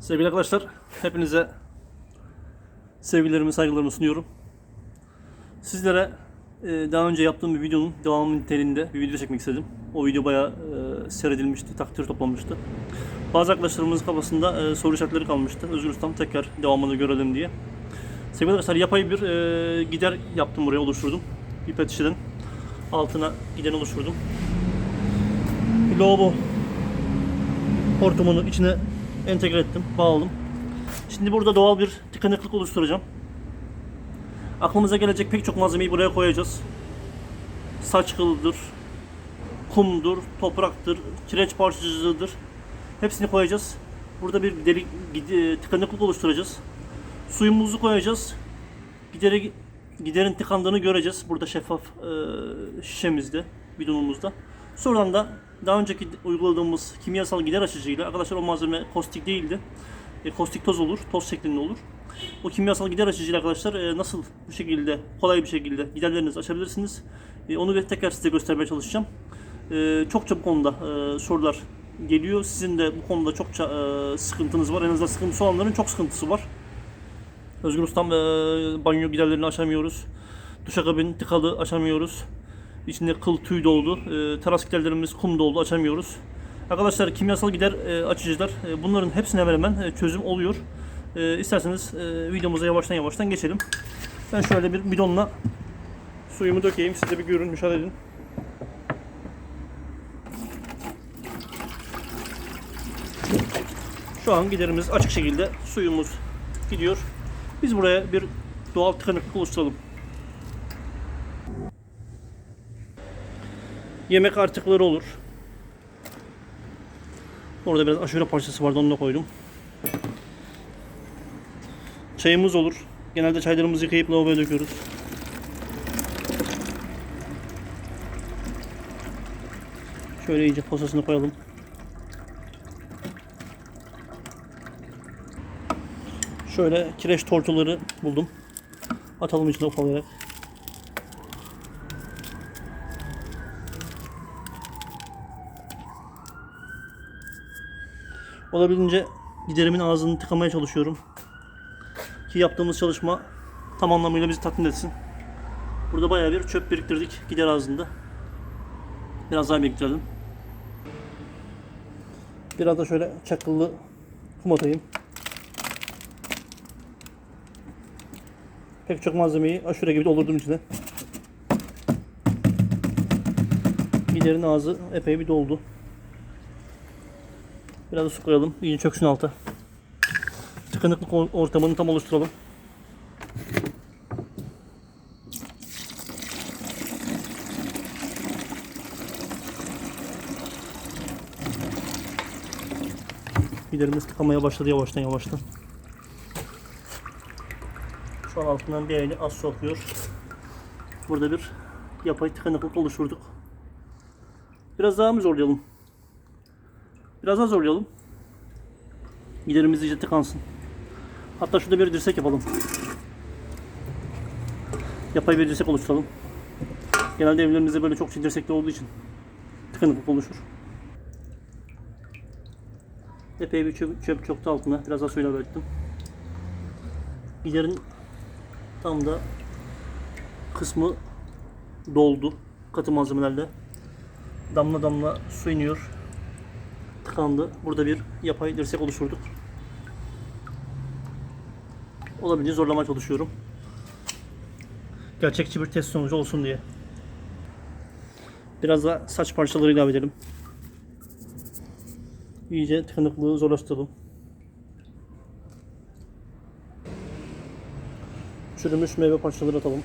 Sevgili arkadaşlar, hepinize sevgilerimi, saygılarımı sunuyorum. Sizlere e, daha önce yaptığım bir videonun devamı niteliğinde bir video çekmek istedim. O video bayağı e, seyredilmişti, takdir toplamıştı. Bazı arkadaşlarımızın kafasında e, soru işaretleri kalmıştı. Özgür Ustam tekrar devamını görelim diye. Sevgili arkadaşlar, yapay bir gider yaptım buraya, oluşturdum. Bir pet şişeden altına giden oluşturdum. Bir lavabo hortumunu içine entegre ettim, bağladım. Şimdi burada doğal bir tıkanıklık oluşturacağım. Aklımıza gelecek pek çok malzemeyi buraya koyacağız. Saç kılıdır, kumdur, topraktır, kireç parçacığıdır. Hepsini koyacağız. Burada bir delik, tıkanıklık oluşturacağız. Suyumuzu koyacağız. Gideri, giderin tıkandığını göreceğiz. Burada şeffaf e, şişemizde, bidonumuzda. Sonradan da daha önceki uyguladığımız kimyasal gider açıcıyla arkadaşlar o malzeme kostik değildi. E, kostik toz olur, toz şeklinde olur. O kimyasal gider açıcıyla arkadaşlar e, nasıl bu şekilde kolay bir şekilde giderlerinizi açabilirsiniz. E, onu bir tekrar size göstermeye çalışacağım. E, çok çok bu konuda e, sorular geliyor. Sizin de bu konuda çokça e, sıkıntınız var. En azından sıkıntısı olanların çok sıkıntısı var. Özgür Ustam e, banyo giderlerini açamıyoruz. Duşakabin tıkalı açamıyoruz. İçinde kıl tüy doldu. E, teras giderlerimiz kum doldu açamıyoruz. Arkadaşlar kimyasal gider e, açıcılar e, bunların hepsine hemen hemen e, çözüm oluyor. E, isterseniz e, videomuza yavaştan yavaştan geçelim. Ben şöyle bir bidonla suyumu dökeyim. Siz de bir görün, müşahede edin. Şu an giderimiz açık şekilde suyumuz gidiyor. Biz buraya bir doğal tıkanıklık oluşturalım. Yemek artıkları olur. Orada biraz aşure parçası vardı onu da koydum. Çayımız olur. Genelde çaylarımızı yıkayıp lavaboya döküyoruz. Şöyle iyice posasını koyalım. Şöyle kireç tortuları buldum. Atalım içine ufalayarak. Olabildiğince giderimin ağzını tıkamaya çalışıyorum. Ki yaptığımız çalışma tam anlamıyla bizi tatmin etsin. Burada bayağı bir çöp biriktirdik gider ağzında. Biraz daha biriktirelim. Biraz da şöyle çakıllı kum atayım. Pek çok malzemeyi aşure gibi doldurdum içine. Giderin ağzı epey bir doldu. Biraz da su koyalım. İyice çöksün alta. Tıkanıklık or- ortamını tam oluşturalım. Giderimiz tıkamaya başladı yavaştan yavaştan. Şu an altından bir elini az su. Burada bir yapay tıkanıklık oluşturduk. Biraz daha mı zorlayalım? Biraz daha zorlayalım. Giderimiz iyice tıkansın. Hatta şurada bir dirsek yapalım. Yapay bir dirsek oluşturalım. Genelde evlerimizde böyle çok dirsekli olduğu için tıkanıklık oluşur. Epey bir çöp, çöp çöktü altına. Biraz daha suyla bıraktım. Giderin tam da kısmı doldu katı malzemelerle. Damla damla su iniyor tıkandı. Burada bir yapay dirsek oluşturduk. Olabildiğince zorlamaya çalışıyorum. Gerçekçi bir test sonucu olsun diye. Biraz da saç parçaları ilave edelim. İyice tıkanıklığı zorlaştıralım. Çürümüş meyve parçaları atalım.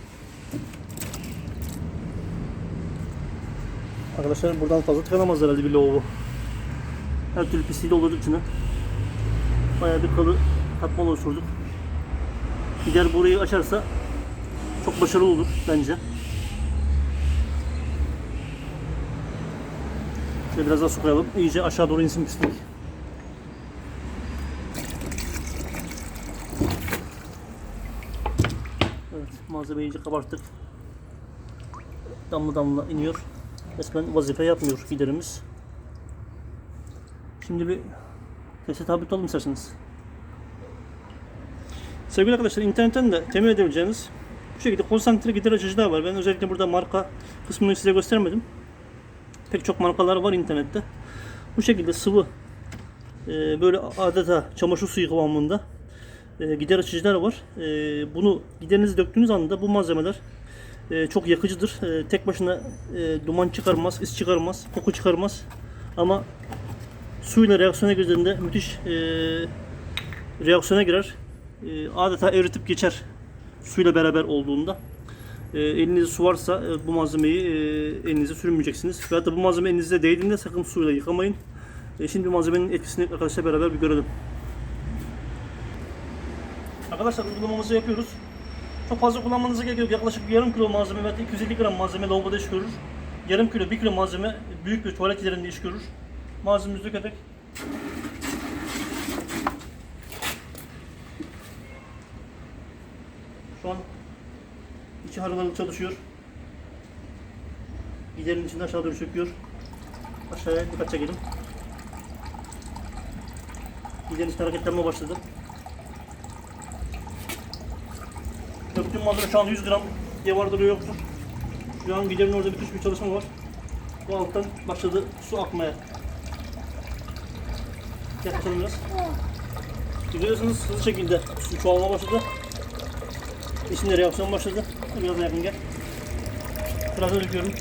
Arkadaşlar buradan fazla tıkanamaz herhalde bir lavabo. Her türlü pisliği doldurduk içine. Bayağı bir kalı katman oluşturduk. Gider burayı açarsa çok başarılı olur bence. Şöyle biraz daha su koyalım. İyice aşağı doğru insin pislik. Evet, malzemeyi iyice kabarttık. Damla damla iniyor. Resmen vazife yapmıyor giderimiz. Şimdi bir teste tabi tutalım isterseniz. Sevgili arkadaşlar internetten de temin edebileceğiniz bu şekilde konsantre gider açıcılar var. Ben özellikle burada marka kısmını size göstermedim. Pek çok markalar var internette. Bu şekilde sıvı e, böyle adeta çamaşır suyu kıvamında e, gider açıcılar var. E, bunu giderinizi döktüğünüz anda bu malzemeler e, çok yakıcıdır. E, tek başına e, duman çıkarmaz, is çıkarmaz, koku çıkarmaz. Ama suyla reaksiyona girdiğinde müthiş e, reaksiyona girer. E, adeta eritip geçer suyla beraber olduğunda. E, elinizde su varsa e, bu malzemeyi e, elinize sürmeyeceksiniz. Veyahut da bu malzeme elinize değdiğinde sakın suyla yıkamayın. E, şimdi malzemenin etkisini arkadaşlar beraber bir görelim. Arkadaşlar uygulamamızı yapıyoruz. Çok fazla kullanmanıza gerek yok. Yaklaşık yarım kilo malzeme veya 250 gram malzeme lavaboda iş görür. Yarım kilo, bir kilo malzeme büyük bir tuvalet yerinde iş görür. Malzememizi dökerek Şu an içi harıl çalışıyor. Giderin içinde aşağı doğru çöküyor. Aşağıya dikkat çekelim. Giderin içinde hareketlenme başladı. Döktüğüm malzeme şu an 100 gram diye vardır yoktur. Şu an giderin orada müthiş bir çalışma var. Bu alttan başladı su akmaya. Biraz. Görüyorsunuz hızlı şekilde su çoğalma başladı. İçinde reaksiyon başladı. Biraz yakın gel. Biraz döküyorum.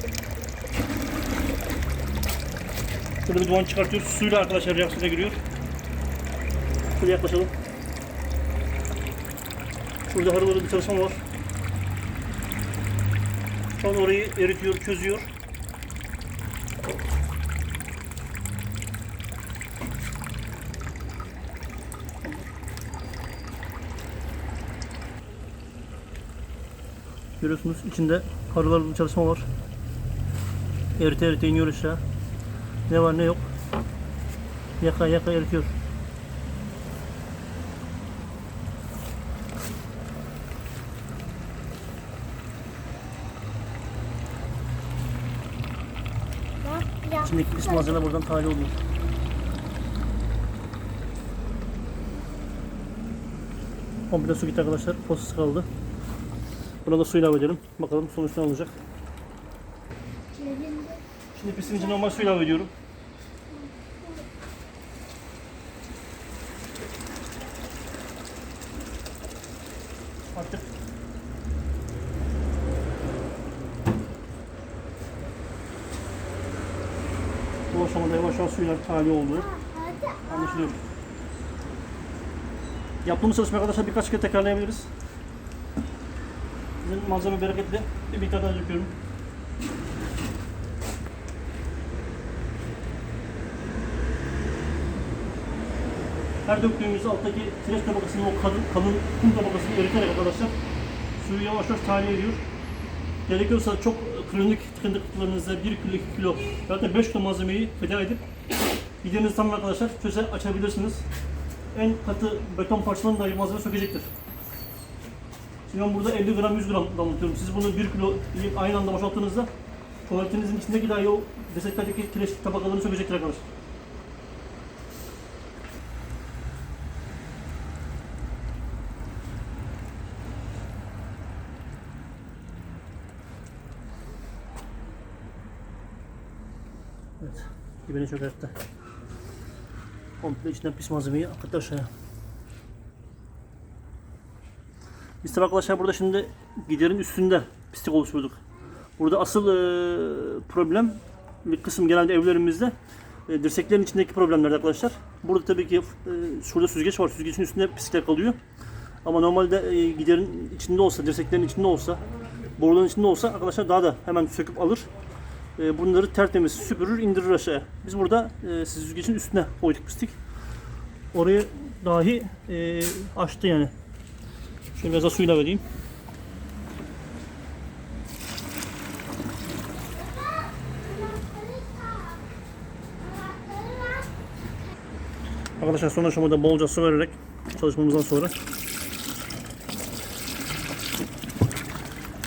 Şurada bir duman çıkartıyoruz. Suyla arkadaşlar reaksiyona giriyor. Şöyle yaklaşalım. Şurada harıl bir çalışma var. An orayı eritiyor, çözüyor. Görüyorsunuz içinde harıl bir çalışma var. Erite erite iniyor aşağı. Ne var ne yok. Yaka yaka eritiyor. İçindeki pis malzeme buradan tahliye oluyor. Komple su gitti arkadaşlar. Posası kaldı. Buna da su ilave. Bakalım sonuç ne olacak. Şimdi pisin içine normal su ilave ediyorum. Artık bu aşamada yavaş yavaş suyla tahliye olduğu anlaşılıyor. Yaptığımız çalışma arkadaşlar birkaç kere tekrarlayabiliriz. Bizim malzeme bereketli. Bir miktar daha döküyorum. Her döktüğümüz alttaki kireç tabakasının o kalın, kalın kum tabakasını eriterek arkadaşlar suyu yavaş yavaş tahliye ediyor. Gerekiyorsa çok kronik tıkanıklıklarınızda 1 kilo, 2 kilo hatta 5 kilo malzemeyi feda edip gideriniz tam arkadaşlar çöze açabilirsiniz. En katı beton parçalarını dahi malzeme sökecektir. Şimdi ben burada 50 gram 100 gram damlatıyorum. Siz bunu 1 kilo aynı anda boşalttığınızda tuvaletinizin içindeki dahi o deseklerdeki kireç tabakalarını sökecektir arkadaşlar. Evet. Dibine çökertti. Komple içinden pis malzemeyi akıttı aşağıya. Biz arkadaşlar burada şimdi giderin üstünde pislik oluşturduk. Burada asıl e, problem bir kısım genelde evlerimizde e, dirseklerin içindeki problemler arkadaşlar. Burada tabii ki e, şurada süzgeç var. Süzgecin üstünde pislikler kalıyor. Ama normalde e, giderin içinde olsa, dirseklerin içinde olsa, boruların içinde olsa arkadaşlar daha da hemen söküp alır. E, bunları tertemiz süpürür, indirir aşağıya. Biz burada e, süzgecin üstüne koyduk pislik. Orayı dahi e, açtı yani. Şöyle biraz da suyla vereyim. Arkadaşlar son aşamada bolca su vererek çalışmamızdan sonra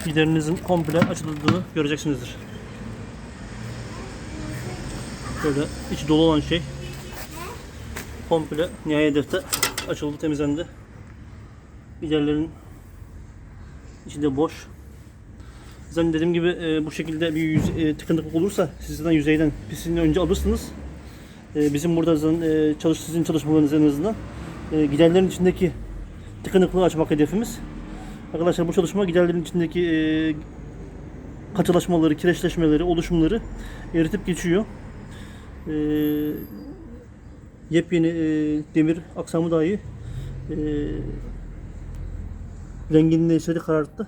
giderinizin komple açıldığını göreceksinizdir. Böyle içi dolu olan şey komple nihai hedefte açıldı, temizlendi. Giderlerin içinde boş. Zaten dediğim gibi e, bu şekilde bir yüz, e, tıkanıklık olursa sizden yüzeyden pisliğini önce alırsınız. E, bizim burada zaten e, çalış, sizin çalışmalarınız en azından e, giderlerin içindeki tıkanıklığı açmak hedefimiz. Arkadaşlar bu çalışma giderlerin içindeki e, katılaşmaları, kireçleşmeleri, oluşumları eritip geçiyor. E, yepyeni e, demir aksamı dahi e, rengini değiştirdi, kararttı.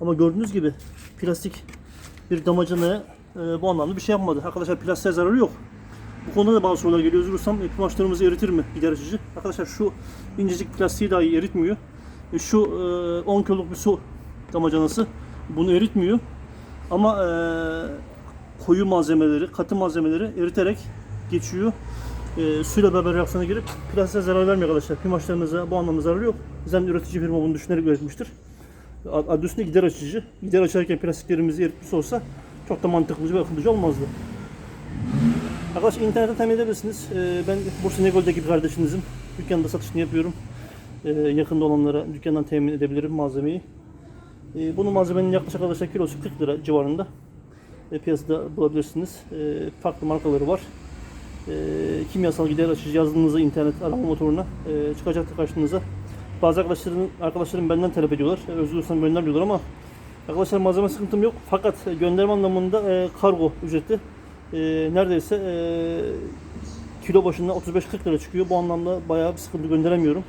Ama gördüğünüz gibi plastik bir damacanaya e, bu anlamda bir şey yapmadı. Arkadaşlar plastiğe zararı yok. Bu konuda da bazı sorular geliyor. Özgürsem e, kumaşlarımızı eritir mi gider açıcı? Arkadaşlar şu incecik plastiği dahi eritmiyor. E, şu e, 10 kiloluk bir su damacanası bunu eritmiyor. Ama e, koyu malzemeleri, katı malzemeleri eriterek geçiyor. E, suyla beraber reaksiyona girip plastiğe zarar vermiyor arkadaşlar. Kumaşlarınıza bu anlamda zararı yok. Zaten üretici firma bunu düşünerek üretmiştir. Ad- Adı üstünde gider açıcı. Gider açarken plastiklerimizi eritmiş olsa çok da mantıklı ve akıllıca olmazdı. Arkadaşlar internetten temin edebilirsiniz. Ee, ben Bursa Negöl'deki bir kardeşinizim. Dükkanda satışını yapıyorum. Ee, yakında olanlara dükkandan temin edebilirim malzemeyi. Ee, bunun malzemenin yaklaşık arkadaşlar kilosu 40 lira civarında. Ee, piyasada bulabilirsiniz. Ee, farklı markaları var. Ee, kimyasal gider açıcı yazdığınızda internet arama motoruna e, çıkacaktır karşınıza. Bazı arkadaşlarım, arkadaşlarım benden talep ediyorlar. E, Özgür Usta gönder diyorlar ama arkadaşlar malzeme sıkıntım yok. Fakat e, gönderme anlamında e, kargo ücreti e, neredeyse e, kilo başına 35-40 lira çıkıyor. Bu anlamda bayağı bir sıkıntı gönderemiyorum.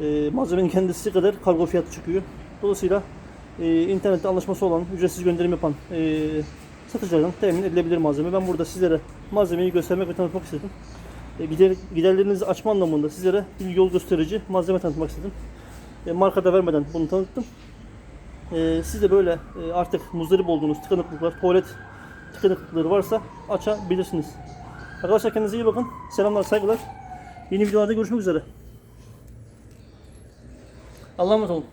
E, malzemenin kendisi kadar kargo fiyatı çıkıyor. Dolayısıyla e, internette anlaşması olan, ücretsiz gönderim yapan e, satıcılardan temin edilebilir malzeme. Ben burada sizlere malzemeyi göstermek ve tanıtmak istedim. E, gider, giderlerinizi açma anlamında sizlere bir yol gösterici malzeme tanıtmak istedim. E, marka da vermeden bunu tanıttım. E, siz de böyle e, artık muzdarip olduğunuz tıkanıklıklar, tuvalet tıkanıklıkları varsa açabilirsiniz. Arkadaşlar kendinize iyi bakın. Selamlar, saygılar. Yeni videolarda görüşmek üzere. Allah'a emanet olun.